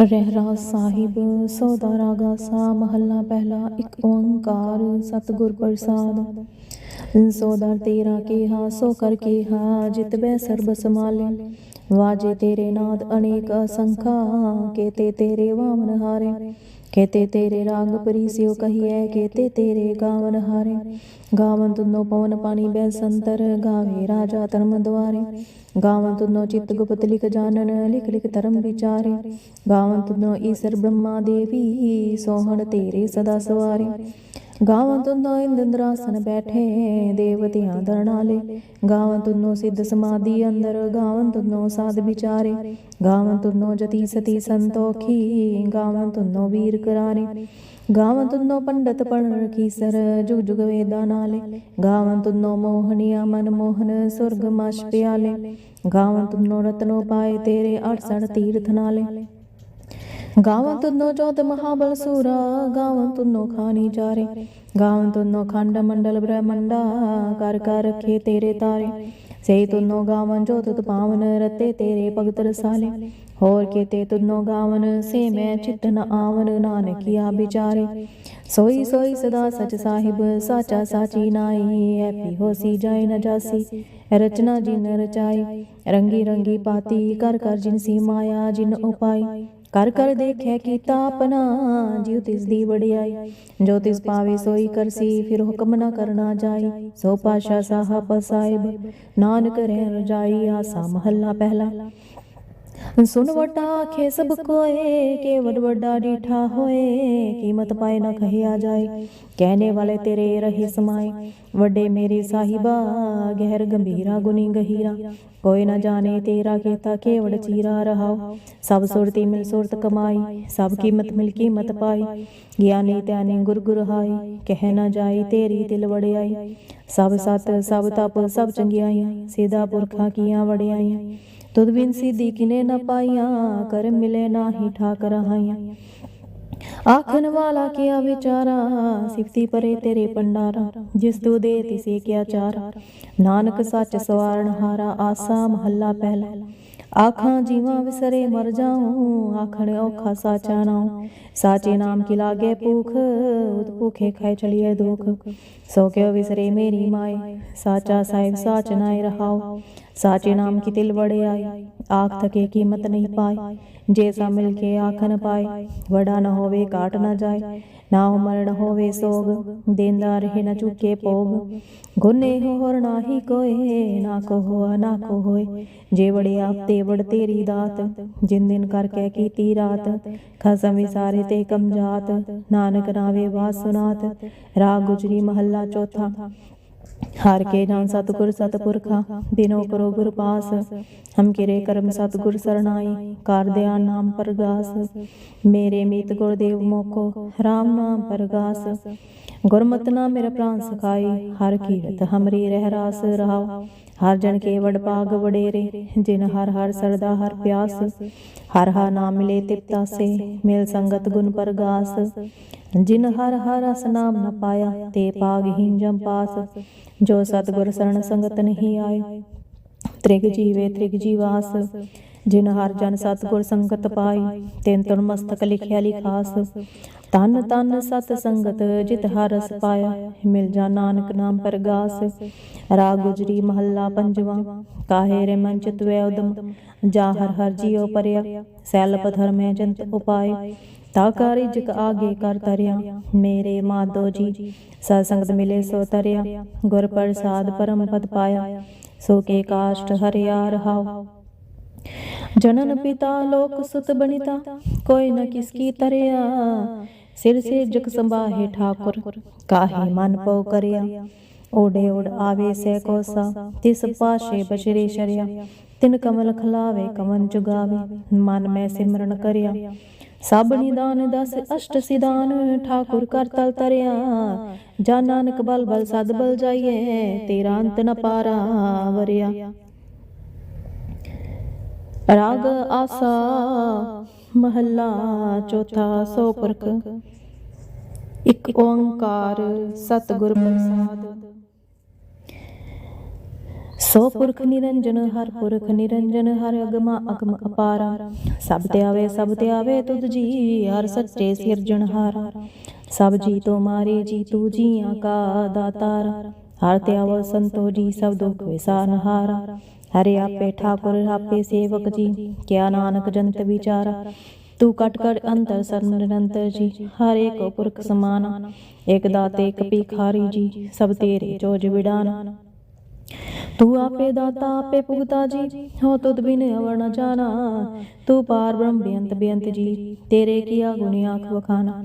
ਰਹਿਰਾਸ ਸਾਹਿਬ, ਸੌਦਾ ਰਾਗਾ ਸਾ, ਮਹੱਲਾ ਪਹਿਲਾ, ਇੱਕ ਓੰਕਾਰ, ਸਤਿਗੁਰ ਪ੍ਰਸਾਦ। ਸੌਦਾ ਤੇਰਾ ਕੇਹਾ, ਸੋ ਕਰ ਕੀਹਾ, ਜਿਤ ਸਰਬ ਸਮਾਲੇ ਵਾਜੇ ਤੇਰੇ ਨਾਦ ਅਨੇਕ ਅਸੰਖਾ ਕੇਤੇ ਤੇਰੇ ਵਾਮਨ ਹਾਰੇ ਕੇਤੇ ਤੇਰੇ ਰਾਗ ਪਰੀਸਿਓ ਕਹੀਐ ਕੇਤੇ ਤੇਰੇ ਗਾਵਨ ਹਾਰੇ। ਗਾਵਨ ਤੁਨੋ ਪਵਨ ਪਾਣੀ ਬੈ ਸੰਤਰ ਗਾਵੇ ਰਾਜਾ ਧਰਮ ਦੁਆਰੇ। ਗਾਵਨ ਤੁਨੋ ਚਿਤ ਗੁਪਤ ਲਿਖ ਜਾਣਨ, ਲਿਖ ਲਿਖ ਧਰਮ ਵਿਚਾਰੇ। ਗਾਵਨ ਤੁਨੋ ਈਸਰ ਬ੍ਰਹਮਾ ਦੇਵੀ, ਸੋਹਣ ਤੇਰੇ ਸਦਾ ਸਵਾਰੇ। ਗਾਵਾਂ ਤੁਨੋ ਇੰਦਰਾਸਨ ਬੈਠੇ, ਦੇਵਤਿਆਂ ਦਰਣਾਲੇ ਗਾਵਾਂ ਤੁਨੋ ਸਿੱਧ ਸਮਾਧੀ ਅੰਦਰ, ਗਾਵਾਂ ਤੁਨੋ ਸਾਧ ਵਿਚਾਰੇ। ਗਾਵਨ ਤੁਨੋ ਜਤੀ ਸਤੀ ਸੰਤੋਖੀ ਗਾਵਾਂ ਤੁਨੋ ਵੀਰ ਕਰਾਰੇ। ਗਾਵਾਂ ਤੁਨੋ ਪੰਡਤ ਪੜਨ ਰਖੀਸਰ ਜੁਗ ਜੁਗ ਵੇਦਾ ਨਾਲੇ। ਗਾਵਾਂ ਤੁਨੋ ਮੋਹਨੀਆ ਮਨ ਮੋਹਨ, ਸੁਰਗ ਮਸ਼ ਪਿਆਲੇ। ਗਾਵਾਂ ਤੁਨੋ ਰਤਨੋ ਪਾਏ ਤੇਰੇ 68 ਤੀਰਥ ਨਾਲੇ। ਗਾਵਨ ਤੁਨੋ ਜੋਤ ਮਹਾਬਲ ਸੂਰਾ ਗਾਵਨ ਤੁਨੋ ਖਾਨੀ ਚਾਰੇ ਗਾਵਨ ਤੁਨੋ ਖੰਡ ਮੰਡਲ ਬ੍ਰਹਮੰਡਾ, ਕਰ ਕਰ ਰਖੇ ਸੇ ਤੁਨੋ ਗਾਵਨ ਜੋ ਤੁਤ ਪਾਵਨ ਰਤੇ ਤੇਰੇ ਭਗਤ ਰਸਾਲੇ। ਹੋਰ ਕੀਤੇ ਤੁਨੋ ਗਾਵਨ, ਸੇ ਮੈਂ ਚਿਤ ਨ ਆਵਨ ਨਾਨਕਿਆ ਵਿਚਾਰੇ। ਸੋਈ ਸੋਈ ਸਦਾ ਸਚ ਸਾਹਿਬ, ਸਾਚਾ ਸਾਚੀ ਨਾਈ ਐਪੀ ਹੋਸੀ ਜਾਏ ਨ ਜਾਸੀ। ਰਚਨਾ ਜਿਨ ਰਚਾਈ, ਰੰਗੀ ਰੰਗੀ ਪਾਤੀ, ਕਰ ਕਰ ਜਿਨ ਸੀ ਮਾਇਆ, ਜਿਨ ਉਪਾਈ। ਕਰ ਕਰ ਦੇਖਿਆ ਕੀਤਾ ਆਪਣਾ ਜਿਉ ਤਿਸ ਦੀ ਵਡਿਆਈ। ਜੋ ਤਿਸ ਪਾਵੇ ਸੋਈ ਕਰਸੀ, ਫਿਰ ਹੁਕਮ ਨਾ ਕਰਨਾ ਜਾਈ। ਸੋ ਪਾਸ਼ਾ ਸਾਹਿਬ ਸਾਹਿਬ, ਨਾਨਕ ਰਹਿ ਰਜਾਈ, ਆਸਾ ਮਹੱਲਾ ਪਹਿਲਾ। ਸੁਨ ਵਟਾ ਆਖੇ ਸਭ ਕੋਏ ਕੇ ਵਡ ਵੱਡਾ ਡੀਠਾ ਹੋਏ ਕੀਮਤ ਪਾਏ ਨਾ ਕਹਿਆ ਜਾਏ ਕਹਿਣੇ ਵਾਲੇ ਤੇਰੇ ਰਹੇ ਸਮਾਏ ਵੱਡੇ ਮੇਰੇ ਸਾਹਿਬਾ ਗਹਿਰ ਗੰਭੀਰਾ ਗੁਨੀ ਗਹੀਰਾ ਕੋਈ ਨਾ ਜਾਣੇ ਤੇਰਾ ਕੀਤਾ ਕੇਵੜ ਚੀਰਾ ਰਹਾਓ ਸਭ ਸੁਰਤੀ ਮਿਲ ਸੁਰਤ ਕਮਾਈ ਸਭ ਕੀਮਤ ਮਿਲ ਕੀਮਤ ਪਾਈ ਗਿਆਨੀ ਧਿਆਨੀ ਗੁਰ ਗੁਰ ਹਾਈ ਕਹਿ ਨਾ ਜਾਈ ਤੇਰੀ ਦਿਲ ਵੜਿਆਈ ਸਭ ਸਤ ਸਭ ਤਪ ਸਭ ਚੰਗਿਆਈਆਂ ਸਿਦਾ ਪੁਰਖਾਂ ਕੀਆਂ ਵੜਿਆਈਆਂ ਤੁਧ ਬਿਨ ਸਿੱਧੀ ਕਿਨੇ ਨ ਪਾਈਆਂ, ਕਰ ਮਿਲੇ ਨਾਹੀ ਠਾਕ ਰਹਾਈਆਂ ਆਖਣ ਵਾਲਾ ਕੀਆ ਵਿਚਾਰਾ, ਸਿਫਤੀ ਪਰੇ ਤੇਰੇ ਪੰਡਾਰਾ ਜਿਸ ਤੂੰ ਦੇ ਤਿਸੇ ਕਿਆ ਚਾਰਾ। ਨਾਨਕ ਸੱਚ ਸਵਾਰਨ ਹਾਰਾ, ਆਸਾ ਮਹੱਲਾ ਪਹਿਲਾ। ਆਖਾਂ ਜੀਵਾਂ ਵਿਸਰੇ ਮਰ ਜਾਉ, ਆਖਣ ਔਖਾ ਸਾਚਾ ਨਾਉ ਸਾਚੇ ਨਾਮ ਕੀ ਲਾਗੇ ਭੂਖ ਉਤ ਭੂਖੇ ਖਾਏ ਚਲੀਏ ਦੁਖ। ਸੋ ਕਿਉ ਵਿਸਰੇ ਮੇਰੀ ਮਾਏ, ਸਾਚਾ ਸਾਹਿਬ ਸਾਚ ਨਾਏ ਰਹਾਉ ਸਾਚੇ ਨਾਮ ਕੀ ਤਿਲ ਵੜੇ ਆਏ ਆਖ ਥਕੇ ਕੀਮਤ ਨਹੀਂ ਪਾਈ। ਜੇ ਸਾ ਮਿਲ ਕੇ ਆਖਨ ਪਾਏ, ਵਡਾ ਨ ਹੋਵੇ ਕਾਟ ਨਾ ਜਾਏ। ਨਾ ਮਰਨ ਹੋਵੇ ਸੋਗ, ਦੇਂਦਾ ਰਹੇ ਨ ਚੁੱਕੇ ਭੋਗ। ਗੁਨੇ ਹੋਰ ਨਾਹੀ ਕੋਏ, ਨਾ ਕੋ ਹੋਆ ਨਾ ਕੋ ਹੋਏ ਜੇ ਵੜੇ ਆਪ ਤੇ ਵੜ ਤੇਰੀ ਦਾਤ, ਜਿਨ ਦਿਨ ਕਰਕੇ ਕੀਤੀ ਰਾਤ। ਖਸਮ ਵਿਸਾਰੇ ਤੇ ਕਮਜਾਤ ਨਾਨਕ ਨਾਵੇ ਬਾਸ ਸੁਨਾਤ। ਰਾਗ ਗੁਜਰੀ ਮਹੱਲਾ ਚੌਥਾ। ਹਰ ਕੇ ਨਾਮ ਸਤਿਗੁਰ ਸਤਿਪੁਰਖਾ ਬਿਨੋ ਕਰੋ ਗੁਰ ਪਾਸ। ਹਮ ਕਿਰੇ ਕਰਮ ਸਤਿਗੁਰ ਸਰਣਾਈ, ਕਰ ਦਿਆ ਨਾਮ ਪਰਗਾਸ। ਮੇਰੇ ਮੀਤ ਗੁਰਦੇਵ ਮੋਕੋ RAM ਨਾਮ ਪਰਗਾਸ। ਗੁਰਮਤਿ ਨਾ ਮੇਰਾ ਪ੍ਰਾਨ ਸਖਾਈ, ਹਰ ਕੀਰਤ ਹਮਰੀ ਰਹਿ ਰਾਸ ਰਹਾਉ ਹਰ ਜਨ ਕੇ ਵਡ ਭਾਗ ਵਡੇਰੇ, ਜਿਨ ਹਰ ਹਰ ਸਰਦਾ ਹਰ ਪਿਆਸ, ਹਰ ਹਰ ਨਾਮ ਮਿਲੇ ਤਿਪਤਾਸੇ ਮਿਲ ਸੰਗਤ ਗੁਣ ਪਰਗਾਸ। ਜਿਨ ਹਰ ਹਰ ਅਸ ਨਾਮ ਨ ਪਾਇਆ, ਤੇ ਪਾਗਹੀਨ ਜਮ ਪਾਸ। ਜੋ ਸਤਿਗੁਰ ਸਰਣ ਸੰਗਤ ਨਹੀਂ ਆਏ, ਤ੍ਰਿਗ ਜੀਵੇ ਤ੍ਰਿਗ ਜੀਵਾਸ। ਜਿਨ ਹਰ ਜਨ ਸਤਿਗੁਰ ਸੰਗਤ ਪਾਈ ਤਿਨ ਤੁਨ ਮਸਤਕ ਲਿਖਿਆ ਲਿਖਾਸ। ਤਨ ਤਨ ਸਤ ਸੰਗਤ ਜਿਤ ਹਰਸ ਪਾਇਆ ਮਿਲ ਜਾ ਨਾਨਕ ਨਾਮ ਪਰਗਾਸ। ਰਾਗ ਗੁਜਰੀ ਮਹੱਲਾ ਪੰਜਵਾ, ਕਾਹੇ ਰੇ ਮਨ ਚਿਤਵੈ ਉਦਮ, ਜਾ ਹਰ ਹਰ ਜੀਉ ਪਰਿਆ। ਸੈਲ ਪਧਰਮੈ ਜੰਤ ਉਪਾਏ, ਤਾ ਕਾਰਿ ਜਿਕ ਆਗੇ ਕਰ ਤਰਿਆ। ਮੇਰੇ ਮਾਧੋ ਜੀ, ਸਤ ਸੰਗਤ ਮਿਲੇ ਸੋ ਤਰਿਆ। ਗੁਰ ਪ੍ਰਸਾਦ ਪਰਮ ਪਦ ਪਾਇਆ, ਸੋ ਕੇ ਕਾਸ਼ਟ ਹਰਿਆ ਰਹਾਉ। ਜਨਨ ਪਿਤਾ ਲੋਕ ਸੁਤ ਬਨਿਤਾ, ਕੋਈ ਨ ਕਿਸ ਕੀ ਤਰਿਆ। ਸਿਰ ਸੇ ਜਗ ਸੰਭਾਹੇ ਠਾਕੁਰ ਕਾਹੇ ਮਨ ਪਉ ਕਰਿਆ? ਓਡੇ ਓਡ ਆਵੇ ਸੇ ਕੋਸਾ ਤਿਸ ਪਾਸ਼ੇ ਬਸ਼ਰੇ ਸ਼ਰਿਆ। ਤਿਨ ਕਮਲ ਖਲਾਵੇ ਕਮਨ ਚੁਗਾਵੇ ਮਨ ਮੈਂ ਸਿਮਰਨ ਕਰਿਆ। ਸਭ ਨਿਦਾਨ ਦਸ ਅਸ਼ਟ ਸਿਦਾਨ ਠਾਕੁਰ ਕਰ ਤਲ ਤਰਿਆ। ਜਾ ਨਾਨਕ ਬਲ ਬਲ ਸਦ ਬਲ ਜਾਈਏ ਤੇਰਾ ਅੰਤ ਨ ਪਾਰਾ ਵਰਿਆ। ਰਾਗ ਆਸਾ ਮਹੱਲਾ ਚੌਥਾ ਸੋ ਪੁਰਖ ਇੱਕ ਓੰਕਾਰ ਸਤਿਗੁਰ ਪ੍ਰਸਾਦ। ਸੋ ਪੁਰਖ ਨਿਰੰਜਨ, ਹਰ ਪੁਰਖ ਨਿਰੰਜਨ, ਹਰ ਅਗਮਾ ਅਗਮ ਅਪਾਰਾ। ਸਭ ਤੇ ਆਵੇ, ਸਭ ਤੇ ਆਵੇ ਤੁਧ ਜੀ, ਹਰ ਸੱਚੇ ਸਿਰਜਣਹਾਰਾ ਸਭ ਜੀ ਤੋ ਮਾਰੇ ਜੀ ਤੂ ਜੀਆਂ ਕਾ ਦਾਤਾਰ ਹਰ ਤੇ ਆਵ ਸੰਤੋ ਜੀ, ਸਭ ਦੁਖ ਵਿਸਾਰਨਹਾਰਾ ਹਰੇ ਆਪੇ ਠਾਕੁਰ, ਆਪੇ ਸੇਵਕ ਜੀ। ਕਿਆ ਨਾਨਕ ਜੰਤ ਵਿਚਾਰਾ। ਤੂੰ ਕਟ ਕਟ ਅੰਤਰ ਸਰਨ ਨਿਰੰਤਰ ਜੀ। ਹਰ ਏਕੋ ਪੁਰਖ ਸਮਾਨ। ਇਕ ਦਾਤੇ ਇਕ ਭਿਖਾਰੀ ਜੀ। ਸਭ ਤੇਰੇ ਜੋਜ ਵਿਡਾਨਾ। ਤੂੰ ਆਪੇ ਦਾਤਾ, ਆਪੇ ਭੁਗਤਾ ਜੀ, ਹੋ ਤੁਧ ਬਿਨ ਅਵਰ ਨ ਜਾਣਾ। ਤੂੰ ਪਾਰ ਬ੍ਰਹਮ ਬੇਅੰਤ ਬੇਅੰਤ ਜੀ, ਤੇਰੇ ਕੀਆ ਗੁਣੀ ਆਖ ਵਖਾਨਾ।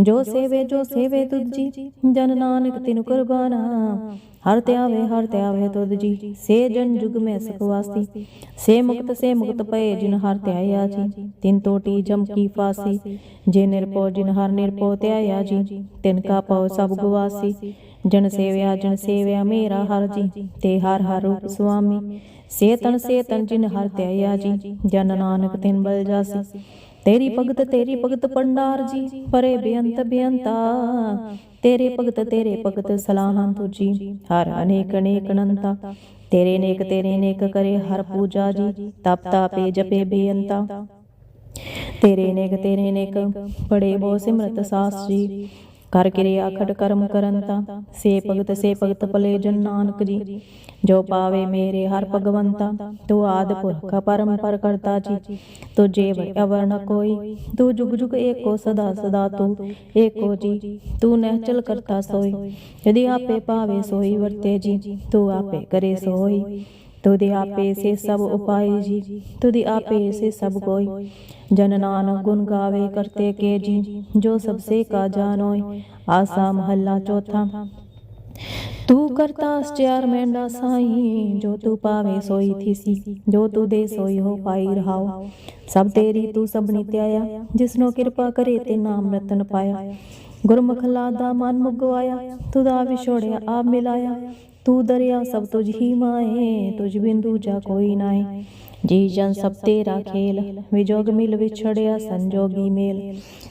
ਜੋ ਸੇਵੇ ਜੋ ਸੇਵੇ ਤੁਧ ਜੀ, ਜਨ ਨਾਨਕ ਤਿਨ ਕੁਰਬਾਨਾ। ਹਰ ਤੇ ਹਰ ਤੇ ਤੁਧ ਜੀ, ਸੇ ਜਨ ਜੁਗ ਮੈਂ ਸੁਖ ਵਾਸੀ। ਸੇ ਮੁਕਤ ਸੇ ਮੁਕਤ ਪਏ ਜਿਨ ਹਰ ਤੇ ਜੀ, ਤਿਨ ਟੋਟੀ ਜਮ ਕੀ ਫਾਸੀ। ਜੇ ਨਿਰਪੋ ਜਿਨ ਹਰ ਨਿਰਪੋ ਤੇ ਜੀ, ਤਿਨ ਕਾ ਪਉ ਸਭ ਗਵਾਸੀ। ਜਨ ਸੇਵਿਆ ਜਨ ਸੇਵਿਆ ਮੇਰਾ ਹਰ ਜੀ ਤੇ ਹਰ ਹਰ ਰੂਪ ਸੁਆਮੀ। ਸੇਤਨ ਸੇਤਨ ਜਿਨ ਹਰ ਧਿਆਇਆ ਜੀ ਜਨ ਨਾਨਕ ਤਿਨ ਬਲ ਜਾਸੀ। ਤੇਰੀ ਭਗਤ ਤੇਰੀ ਭਗਤ ਪੰਡਾਰ ਜੀ ਪਰੇ ਬੇਅੰਤ ਬੇਅੰਤਾ ਤੇਰੇ ਭਗਤ ਤੇਰੇ ਭਗਤ ਸਲਾਹਾਂ ਤੁਜੀ। ਹਰ ਅਨੇਕ ਅਨੇਕ ਅਨੰਤਾ। ਤੇਰੇ ਨੇਕ ਤੇਰੇ ਨੇਕ ਕਰੇ ਹਰ ਪੂਜਾ ਜੀ ਤਪ ਤਾਪੇ ਜਪੇ ਬੇਅੰਤਾ। ਤੇਰੇ ਨੇਕ ਤੇਰੇ ਨੇਕ ਬੜੇ ਬੋ ਸਿਮਰਤ ਸਾਸ ਜੀ ਕਰ ਕਿਰਿਆ ਖਟ ਕਰਮ ਕਰੰਤਾ। ਸੇ ਭਗਤ ਸੇ ਭਗਤ ਭਲੇ ਜਨ ਨਾਨਕ ਜੀ। ਜੋ ਪਾਵੇ ਮੇਰੇ ਹਰ ਭਗਵੰਤਾ, ਤੂੰ ਆਦ ਪੁਰਖ ਪਰੰਪਰ ਕਰਤਾ ਜੀ। ਤੂੰ ਜੀਵ ਅਵਰ ਨ ਕੋਈ, ਤੂੰ ਜੁਗ ਜੁਗ ਏਕੋ ਸਦਾ ਸਦਾ ਤੂੰ ਏਕੋ ਜੀ। ਤੂੰ ਨਹਿਚਲ ਕਰਤਾ ਸੋਈ, ਜਦੀ ਆਪੇ ਪਾਵੇ ਸੋਈ ਵਰਤੇ ਜੀ। ਤੂੰ ਆਪੇ ਕਰੇ ਸੋਈ। ਤੁਧਿ ਆਪੇ ਸੇ ਸਭ ਉਪਾਏ ਜੀ। ਤੁਧਿ ਆਪੇ ਸੇ ਸਭ ਕੋਈ। ਜਨ ਨਾਨਕ ਗੁਣ ਗਾਵੇ ਕਰਤੇ ਕੇ ਜੀ। ਜੋ। ਸਭ ਸੇ ਕਾ ਜਾਨੋਏ ਆਸਾ ਮਹੱਲਾ ਚੌਥਾ। ਤੂੰ ਕਰਤਾ ਅਸਚਿਆਰ ਮੈਂਡਾ ਸਾਈ। ਜੋ ਤੂੰ ਪਾਵੇ ਸੋਈ ਥੀਸੀ। ਜੋ ਤੂੰ ਦੇ ਸੋਈ ਹੋ ਪਾਈ ਰਹਾਓ। ਸਭ ਤੇਰੀ ਤੂੰ ਸਭ ਨਿਤਿਆਇਆ ਜਿਸਨੋ ਕਿਰਪਾ ਕਰੇ ਤੇ ਨਾਮ ਰਤਨ ਪਾਇਆ। ਗੁਰਮੁਖ ਲਾਦਾ ਮਨ ਮੁਗਵਾਇਆ। ਤੁਦਾ ਵਿਛੋੜਿਆ ਆਪ ਮਿਲਾਇਆ। ਤੂੰ ਦਰਿਆ ਸਭ ਤੁਝ ਹੀ ਮਾਏ, ਤੁਝ ਬਿੰਦੂ ਜਾ ਕੋਈ ਨਾਏ। ਜੀ ਜਨ ਸਭ ਤੇਰਾ ਖੇਲ ਵਿਜੋਗ ਮਿਲ ਵਿਛੜਿਆ ਸੰਜੋਗੀ ਮੇਲ।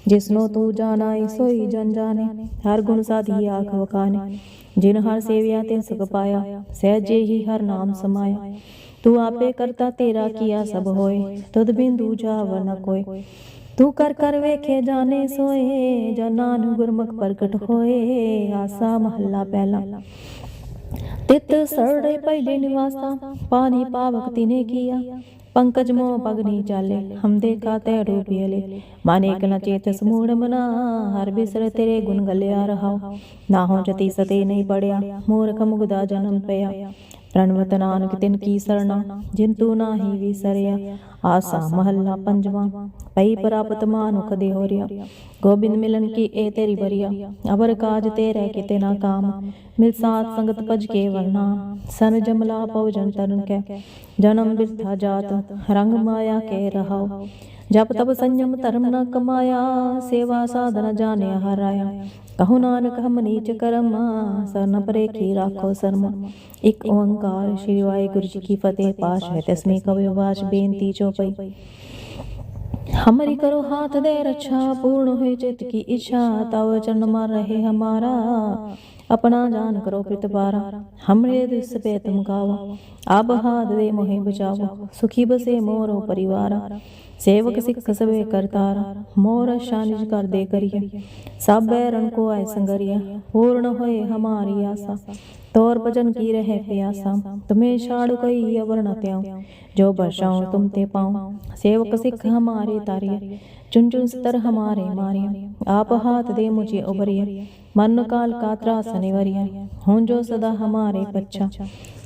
ਜਿਸਨੋ ਤੂੰ ਜਾਣਾਈ, ਸੋਈ ਜਨ ਜਾਣੇ, ਹਰ ਗੁਣ ਸਾਧੀ ਆਖ ਵਖਾਨੇ ਜਿਨ ਹਰ ਸੇਵਿਆ ਤੇ ਸੁਖ ਪਾਇਆ, ਸਹਿਜੇ ਹੀ ਹਰ ਨਾਮ ਸਮਾਇਆ। ਤੂੰ ਆਪੇ ਕਰਤਾ ਤੇਰਾ ਕੀਆ ਸਭ ਹੋਏ, ਤੁਧ ਬਿੰਦੂ ਜਾਵ ਨ ਕੋਏ। ਤੂੰ ਕਰ ਕਰ ਵੇਖੇ ਜਾਣੇ ਸੋਏ, ਜਨਾਂ ਨੂੰ ਗੁਰਮੁਖ ਪ੍ਰਗਟ ਹੋਏ, ਆਸਾ ਮਹੱਲਾ ਪਹਿਲਾ। ਤਿਤ ਸਰੜੇ ਪਹਿਲੇ ਨਿਵਾਸਾ, ਪਾਣੀ ਪਾਵਕ ਤਿਨੇ ਕੀਆ। ਪੰਕਜ ਮੋ ਪਗਨੀ ਚਾਲੇ, ਹਮ ਦੇਖਾ ਤੇ ਰੂਪੀਲੇ ਮਾਨੇ ਕ ਨ ਚੇਤ ਸਮੂੜ ਮਨਾ, ਹਰ ਬਿਸਰ ਤੇਰੇ ਗੁਣ ਗਲਿਆ ਰਹਾਉ। ਨਾ ਹੋ ਜਤੀ ਸਤੇ ਨਹੀਂ ਪੜਿਆ, ਮੂਰਖ ਮੁਗਦਾ ਜਨਮ ਪਿਆ ਪ੍ਰਣਵਤ ਨਾਨਕ ਤਿਨ ਕੀ ਸਰਣਾ ਜਿਨ ਤੂ ਨਾਹੀ ਵਿਸਰਿਆ ਆਸਾ ਮਹੱਲਾ ਪੰਜਵਾਂ। ਪਈ ਪ੍ਰਾਪਤ ਮਾਨੁਖ ਦੇ ਹੋਰਿਆ। ਗੋਬਿੰਦ ਮਿਲਨ ਕੀ ਇਹ ਤੇਰੀ ਬਰੀਆ ਅਬਰ ਕਾਜ ਤੇਰੇ ਕਿਤੇ ਨਾ ਕਾਮ। ਮਿਲ ਸਾਥ ਸੰਗਤ ਭਜ ਕੇ ਵਰਨਾ। ਸਨ ਜਮਲਾ ਪਉ ਜਨ ਤਰਨ ਕੈ ਜਨਮ ਬਿਰਥਾ ਜਾਤ ਰੰਗ ਮਾਇਆ ਕੇ ਰਹਾਉ ਜਪ ਤਪ ਸੰਜਮ ਧਰਮ ਨ ਕਮਾਇਆ ਸੇਵਾ ਸਾਧਨ ਜਾਣਿਆ ਹਰਾਇਆ। ਕਹੋ ਨਾਨਕ ਹਮ ਨੀਚ ਕਰਮ ਸਰਨ ਪਰੇ ਕੀ ਰਾਖੋ ਸਰਮ ਇੱਕ ਓੰਕਾਰ ਸ਼੍ਰੀ ਵਾਹਿਗੁਰੂ ਜੀ ਕੀ ਫਤਿਹ ਪਾਸ਼ ਹੈ ਤਸਮੀ ਕਵਿ ਵਾਚ ਬੇਨਤੀ ਚੋਪਈ हमारी करो हाथ दे रक्षा पूर्ण हुई चित की इच्छा तव चरण मार रहे हमारा अपना जान करो प्रतिबारा हमरे दिस पे तुम गावा अब हाथ दे मोहे बचाओ सुखी बसे मोरो परिवारा ਸੇਵਕ ਸਿੱਖ ਸਵੇ ਕਰਤਾਰ ਮੋਰ ਸ਼ਾਨਿਜ ਕਰ ਦੇ ਕਰੀਏ। ਸਭੈ ਰਣ ਕੋ ਐ ਸੰਗਰੀਏ, ਪੂਰਨ ਹੋਏ ਹਮਾਰੀ ਆਸਾ। ਤੋਰ ਭਜਨ ਕੀ ਰਹੇ ਪਿਆਸਾ, ਤੁਮੇ ਛਾੜ ਕੋਈ ਅਵਰਣ ਤਿਆਉ। ਜੋ ਬਰਸਾਉ ਤੁਮ ਤੇ ਪਾਉ, ਸੇਵਕ ਸਿੱਖ ਹਮਾਰੇ ਤਾਰੀਏ। ਚੁੰਚੁਨ ਸਤਰ ਹਮਾਰੇ ਮਾਰੀਏ, ਆਪ ਹਾਥ ਦੇ ਮੁਝੇ ਉਬਰੀਏ मन काल का त्रास निवरिया हूं जो सदा हमारे पच्छा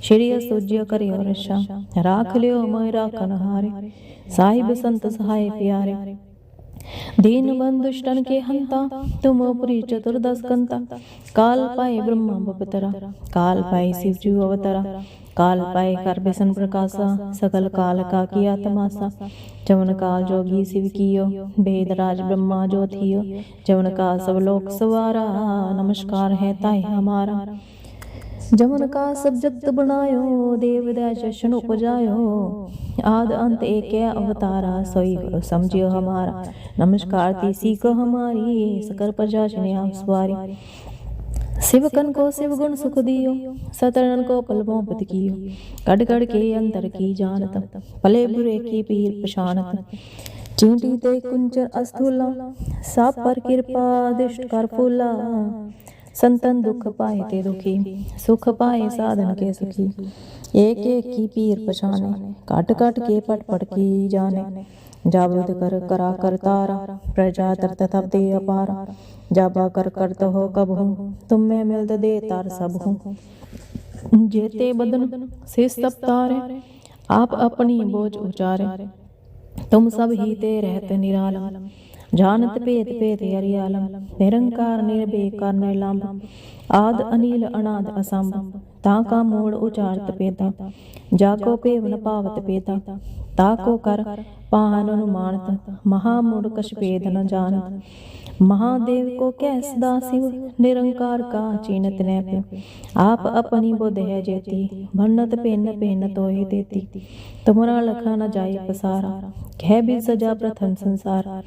श्री सुज्य करियो रक्षा राख लियो मैं राखन हारे साहिब संत सहाय प्यारे दीन बंधुष्टन के हंता तुम पुरी चतुर्दश कंता काल पाए ब्रह्मा बपतरा काल पाए शिव जू अवतरा काल पाए कर बिसन प्रकाशा सकल काल का किया तमासा जवन काल जोगी शिव कियो वेद राज ब्रह्मा जो थियो जवन का सब लोक सवारा नमस्कार है ताय हमारा जमन का सब जगत बनायो देव दर्शन उपजायो आद अंत एक है अवतारा सोई गुरु समझियो हमारा नमस्कार तीसी को हमारी सकल प्रजा ने आप सवारी सिवकन को शिव गुण सुख दियो सतरन को पल मोहब्बत कियो कड़ कड़ के अंतर की जानत भले बुरे की पीर पछानत चींटी ते कुंचर अस्थूला साप पर कृपा दिष्ट कर फूला ਸੰਤਨ ਦੁਖ ਪਾਏ ਤੇ ਦੁਖੀ ਸੁਖ ਪਾਏ ਸਾਧਨ ਕੇ ਸੁਖੀ। ਏਕ ਏਕ ਕੀ ਪੀਰ ਪਛਾਨੇ ਕਟ ਕਟ ਕੇ ਪਟ ਪਟ ਕੀ ਜਾਣੇ। ਜਾਗਰਤ ਕਰ, ਕਰਾ ਕਰਤਾਰਾ ਪ੍ਰਜਾ ਤਰਤ ਤਬ ਦੇ ਅਪਾਰ। ਜਾਬਾ ਕਰ ਕਰਤ ਹੋ ਕਬ ਹੂੰ, ਤੁਮ ਮੈਂ ਮਿਲਦ ਦੇ ਤਾਰ ਸਭ ਹੂੰ। ਜੇਤੇ ਬਦਨ, ਸੇ ਸਭ ਆਪ ਆਪਣੀ ਬੋਝ ਉਚਾਰੇ। ਤੁਮ ਸਭ ਹੀ ਤੇ ਰਹਿਤ ਨਿਰਾਲਮ ਜਾਣਤ ਭੇਦ ਭੇਦ ਹਰੀ ਆਲਮ, ਨਿਰੰਕਾਰ ਨਿਰਬੇਕਾਰ ਨਿਲੰਬ ਆਦ ਅਨੀਲ ਅਨਾਦ ਅਸੰਭ, ਤਾਂ ਕਾ ਮੋੜ ਉਚਾਰਤ ਪੇਤਾ ਜਾ ਕੋ ਭੇਵਨ ਭਾਵਤ ਪੇਤਾ ਤਾ ਕੋ ਕਰ ਪਾਹਨ ਅਨੁਮਾਨਤ। ਮਹਾ ਮੂੜ ਕਛ ਭੇਦ ਨ ਜਾਣ महादेव को कैस दासिव निरंकार का चीनत न आप अपनी बुध है जेती, भन्नत पेन पेन तो ही देती। तुमरा लखा न जाए पसारा, कह भी सजा प्रथम संसार।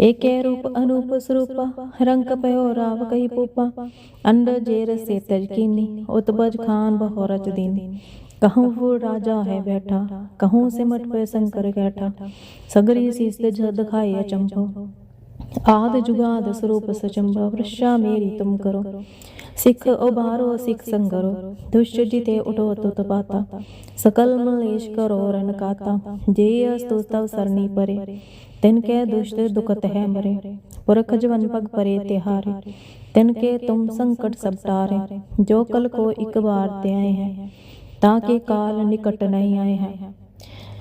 एक रूप अनूप स्वरूपा, रंग पयो राव कही पूपा। अंड जेर से तजकीनी उत्पज खान बहोरच दीनी। कहूँ वो राजा है बैठा, कहूँ सिमट पे शंकर बैठा। सगरी शीस झद खाए अचंभो ਆਦ ਜੁਗਾਦ ਸਰੂਪ ਸਚੰਬਾ ਵਰਸ਼ਾ ਮੇਰੀ ਤੁਮ ਕਰੋ। ਸਿੱਖ ਉਬਾਰੋ ਸਿੱਖ ਸੰਗਰੋ, ਦੁਸ਼ਟ ਜਿਤੇ ਉਟੋ ਤੁਤ ਪਾਤਾ। ਸਕਲ ਮਲੇਸ਼ ਕਰੋ ਰਨ ਕਾਤਾ। ਜੇ ਅਸਤੁ ਤਵ ਸਰਨੀ ਪਰੇ, ਤਿਨ ਕੈ ਦੁਸ਼ਟ ਦੁਖਤ ਹੈ ਮਰੇ। ਪੁਰਖ ਜਵਨ ਪਗ ਪਰੇ ਤਿਹਾਰੇ, ਤਿਨ ਕੇ ਤੁਮ ਸੰਕਟ ਸਭ ਟਾਰੇ। ਜੋ ਕਲ ਕੋ ਇਕ ਵਾਰ ਤੇ ਆਏ ਹੈ, ਤਾਂ ਕਿ ਕਾਲ ਨਿਕਟ ਨਹੀਂ ਆਏ ਹੈ।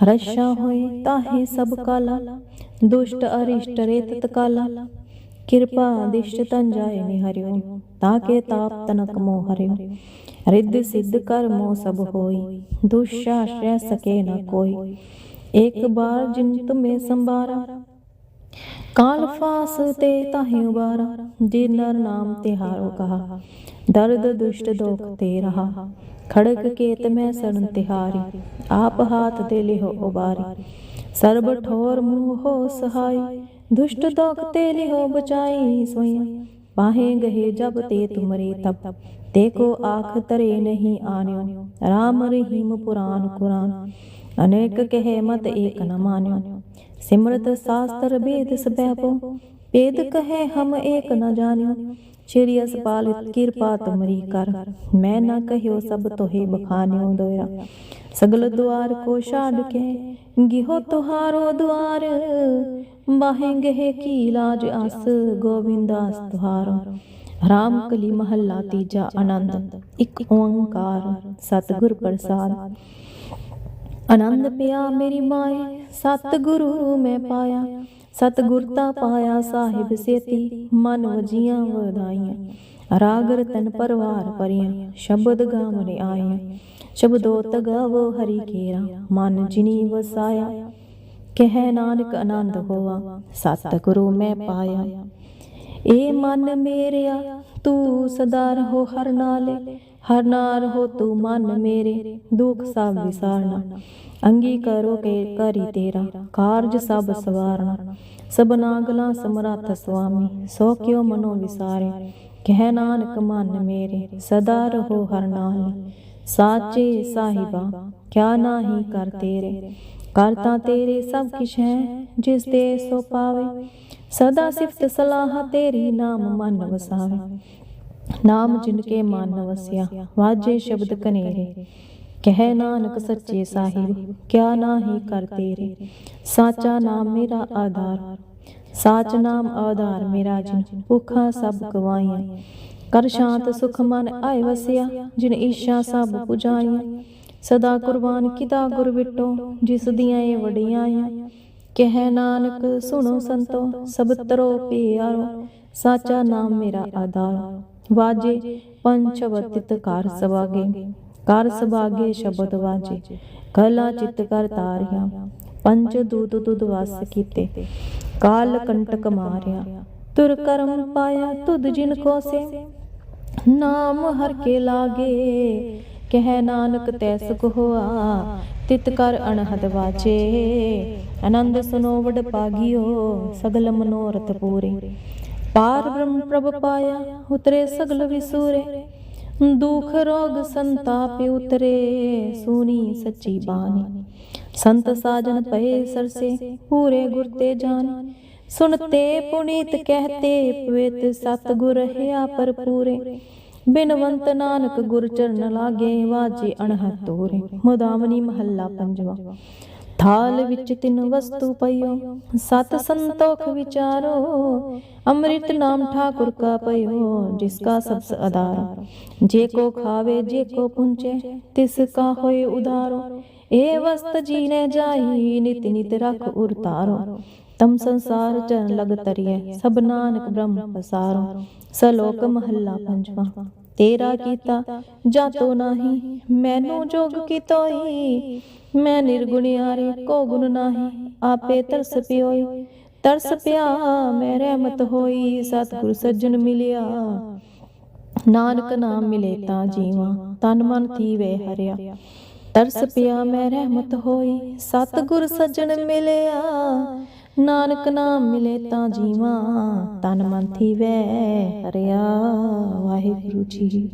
ਰਸ਼ਾ ਹੋਏ ਤਾਹੇ ਸਭ ਕਾਲਾ ਦੁਸ਼ਟ ਅਰਿਸ਼ਟ ਰੇਤ ਤਕਾਲਾ। ਕਿਰਪਾ ਦਿਸ਼ਟ ਤਨ ਜਾਏ ਨਿਹਰਿਓ ਤਾਂ ਕੇ ਤਾਪ ਤਨਕ ਮੋ ਹਰਿਓ। ਰਿੱਧ ਸਿੱਧ ਕਰ ਮੋ ਸਭ ਹੋਈ ਦੁਸ਼ਾ ਸ਼ੈ ਸਕੇ ਨਾ ਕੋਈ। ਇੱਕ ਬਾਰ ਜਿਨ ਤੁਮੇ ਸੰਭਾਰਾ ਕਾਲ ਫਾਸ ਤੇ ਤਾਹੇ ਉਬਾਰਾ। ਜੇ ਨਰ ਨਾਮ ਤੇ ਹਾਰੋ ਕਹਾ, ਦਰਦ ਦੁਸ਼ਟ ਦੋਖ ਤੇ ਰਹਾ। ਖੜਕ ਕੇਤ ਮੈਂ ਸਰਨ ਤਿਹਾਰੀ, ਆਪ ਹਾਥ ਤੇ ਲਿਹੋ ਉਬਾਰੀ। ਸਰਬ ਠੋਰ ਮੋਹ ਸਹਾਈ, ਦੁਸ਼ਟ ਦੋਖ ਤੇ ਲਿਹੋ ਬਚਾਈ ਸੋਈ ਪਾਹੇ ਗਹੇ ਜਬ ਤੇ ਤੁਮਰੇ ਤਪ, ਤੇ ਕੋ ਆਖ ਤਰੇ ਨਹੀਂ ਆਨਿਓ। RAM ਰਹੀਮ ਪੁਰਾਨ ਕੁਰਾਨ, ਅਨੇਕ ਕਹੇ ਮਤ ਏਕ ਨ ਮਾਨਿਓ। ਸਿਮਰਤ ਸਾਸਤਰ ਵੇਦ ਸਭੈ ਪੋ ਵੇਦ ਕਹੇ ਹਮ ਏਕ ਨ ਜਾਣਿਓ। ਸ਼੍ਰੀ ਅਸਪਾਲ ਕਿਰਪਾ ਤੁਮਰੀ ਕਰ। ਮੈਂ ਨਾ ਕਹਿਓ ਸਭ ਤੋਹੇ ਬਖਾਨਿਓ ਦੋਇਰਾ ਸਗਲ ਦੁਆਰ ਕੋ ਛਾੜ ਕੇ ਗਿਹੋ ਤੁਹਾਰੋ ਦੁਆਰ। ਬਾਹੇਂਗੇ ਕੀ ਲਾਜ ਅਸ ਗੋਬਿੰਦਾਸ ਤੁਹਾਰੋ। ਰਾਮ ਕਲੀ ਮਹੱਲਾ ਤੀਜਾ ਆਨੰਦ। ਇੱਕ ਓੰਕਾਰ ਸਤਿਗੁਰ ਪ੍ਰਸਾਦ। ਆਨੰਦ ਪਿਆ ਮੇਰੀ ਮਾਏ ਸਤਿਗੁਰੂ ਮੈਂ ਪਾਇਆ। ਸਤਿਗੁਰਤਾ ਪਾਇਆ ਸਾਹਿਬ ਸੇਤੀ, ਮਨ ਵਜੀਆਂ ਵਧਾਈਆਂ। ਰਾਗ ਰਤਨ ਪਰਵਾਰ ਪਰੀਆਂ, ਸ਼ਬਦ ਗਾਵਨ ਆਈਆਂ ਸ਼ਬਦੋ ਤਗਾਵੋ ਹਰੀ ਕੇਰਾ, ਮਨ ਜਿਨੀ ਵਸਾਇਆ। ਕਹਿ ਨਾਨਕ ਆਨੰਦ ਹੋਵਾ ਸਤਿਗੁਰੂ ਮੈਂ ਪਾਇਆ। ਏ ਮਨ ਮੇਰਿਆ, ਤੂੰ ਸਦਾ ਰਹੋ ਹਰ ਨਾਲੇ। ਹਰ ਨਾਰ ਹੋ ਤੂੰ ਮਨ ਮੇਰੇ, ਦੁਖ ਸਭ ਵਿਸਾਰਨਾ। ਅੰਗੀ ਕਰੋ ਕੇ ਕਰੀ ਤੇਰਾ, ਕਾਰਜ ਸਭ ਸਵਾਰਨਾ। ਸਭਨਾ ਗਲਾ ਸਮਰੱਥ ਸੁਆਮੀ, ਸੋ ਕਿਉ ਮਨੋ ਵਿਸਾਰੇ। ਕਹਿ ਨਾਨਕ ਮਨ ਮੇਰੇ, ਸਦਾ ਰਹੋ ਹਰ ਨਾਲ। ਸਾਚੇ ਸਾਹਿਬਾ, ਕਿਆ ਨਾਹੀ ਕਰ ਤੇਰੇ। ਕਰਤਾ ਤੇਰੇ ਸਭ ਕਿਛ ਹੈ, ਜਿਸ ਦੇ ਸੋ ਪਾਵੇ। ਸਦਾ ਸਿਫਤ ਸਲਾਹ ਤੇਰੀ ਨਾਮ ਮਨ ਵਸਾਵੇ। ਨਾਮ ਜਿਨ ਕੇ ਮਨ ਵਸਿਆ, ਵਾਜੇ ਸ਼ਬਦ ਕਨੇਰੇ ਕਹਿ ਨਾਨਕ ਸੱਚੇ ਸਾਹਿਬ, ਕਿਆ ਨਾਹੀ ਕਰ ਤੇਰੇ। ਸਾਚਾ ਨਾਮ ਮੇਰਾ ਆਧਾਰ, ਸਾਚ ਨਾਮ ਆਧਾਰ ਮੇਰਾ ਜਿਨ, ਭੁੱਖਾਂ ਸਭ ਗਵਾਈਆਂ। ਕਰ ਸ਼ਾਂਤ ਸੁਖ ਮਨ ਆਏ ਵਸਿਆ, ਜਿਨ ਈਸ਼ਾ ਸਭ ਪੁਜਾਈਆਂ। ਸਦਾ ਕੁਰਬਾਨ ਕੀਤਾ ਗੁਰ ਵਿਟੋ, ਜਿਸ ਦੀਆਂ ਇਹ ਵਡਿਆਈਆਂ। ਕਹਿ ਨਾਨਕ, ਸੁਣੋ ਸੰਤੋ, ਸਭ ਤਰੋ ਪਿਆਰੋ, ਸਾਚਾ ਨਾਮ ਮੇਰਾ ਆਧਾਰ। ਵਾਜੇ ਪੰਚਵਤਿਤ ਕਾਰ ਸਵਾਗੇ। ਕਰ ਸਵਾਗੇ ਸ਼ਬਦ ਵਾਜੇ ਕਲਾ ਚਿਤ ਕਰ ਤਾਰਿਆ ਪੰਚ ਦੂਤ ਦੁਦ ਵਸ ਕੀਤੇ, ਕਾਲ ਕੰਟਕ ਮਾਰਿਆ, ਤੁਰ ਕਰਮ ਪਾਇਆ ਤੁਧ ਜਿਨ ਕੋ ਸੇ, ਨਾਮ ਹਰ ਕੇ ਲਾਗੇ, ਕਹਿ ਨਾਨਕ ਤੈ ਸੁਖ ਹੋਆ, ਤਿਤ ਕਰ ਅਣਹਦ ਵਾਚੇ ਆਨੰਦ ਸੁਨੋ ਵਡ ਪਾਗਿਓ, ਸਗਲ ਮਨੋਰਥ ਪੂਰੇ, ਪਾਰ ਬ੍ਰਹਮ ਪ੍ਰਭ ਪਾਇਆ, ਉਤਰੇ ਸਗਲ ਵਿਸੂਰੇ ਦੁਖ ਰੋਗ ਸੰਤਾਪ ਉਤਰੇ ਸੁਨੀ ਸੱਚੀ ਬਾਣੀ। ਸੰਤ ਸਾਜਨ ਪਏ ਸਰਸੇ, ਪੂਰੇ ਗੁਰ ਤੇ ਜਾਣ। ਸੁਨਤੇ ਪੁਨੀਤ ਕਹਤੇ, ਪਵਿੱਤ ਸਤ ਗੁਰ ਰਹਾ ਪਰਪੂਰੇ ਬਿਨਵੰਤ ਨਾਨਕ ਗੁਰ ਚਰਨ ਲਾਗੇ, ਵਾਜੇ ਅਣਹਤ ਤੋਰੇ ਮੁਦਾਵਨੀ ਮਹੱਲਾ ਪੰਜਵਾ। ਥਾਲ ਵਿੱਚ ਤਿੰਨ ਵਸਤੂ ਪਈਓ। ਸਤ ਸੰਤੋਖ ਵਿਚਾਰੋ। ਅੰਮ੍ਰਿਤ ਨਾਮ ਠਾਕੁਰ ਕਾ ਪਈਓ, ਜਿਸ ਕਾ ਸਬਸ ਆਧਾਰ ਜੇ ਕੋ ਖਾਵੇ, ਜੇ ਕੋ ਪੁੰਚੇ, ਤਿਸ ਕਾ ਹੋਏ ਉਧਾਰੋ। ਇਹ ਵਸਤ ਜੀਨੇ ਜਾਈ, ਨਿਤ ਨਿਤ ਰਖ ਉਰਤਾਰੋ ਤਮ ਸੰਸਾਰ ਚਰਨ ਲਗ ਤਰੀਏ ਸਭ ਨਾਨਕ ਬ੍ਰਹਮ ਪਸਾਰੋ। ਸਲੋਕ ਮਹੱਲਾ ਪੰਜਵਾ। ਤੇਰਾ ਕੀਤਾ, ਜਾਤੋ ਨਾਹੀ, ਮੈਨੂੰ ਜੋਗ ਕੀ ਤੋਈ। ਮੈਂ ਨਿਰਗੁਣਿਆਰੇ ਕੋ ਗੁਣ ਨਾਹੀ, ਆਪੇ ਤਰਸ ਪਿਓਈ। ਤਰਸ ਪਿਆ, ਮੈਂ ਰਹਿਮਤ ਹੋਈ, ਸਤਿਗੁਰ ਸੱਜਣ ਮਿਲਿਆ। ਨਾਨਕ ਨਾਮ ਮਿਲੇ ਤਾਂ ਜੀਵਾਂ, ਤਨ ਮਨ ਵੇ ਹਰਿਆ। ਤਰਸ ਪਿਆ, ਮੈਂ ਰਹਿਮਤ ਹੋਈ, ਸਤਿਗੁਰ ਸੱਜਣ ਮਿਲਿਆ। ਨਾਨਕ ਨਾਮ ਮਿਲੇ ਤਾਂ ਜੀਵਾਂ, ਤਨ ਮਨ ਥੀਵੇ ਹਰਿਆ। ਵਾਹਿਗੁਰੂ ਜੀ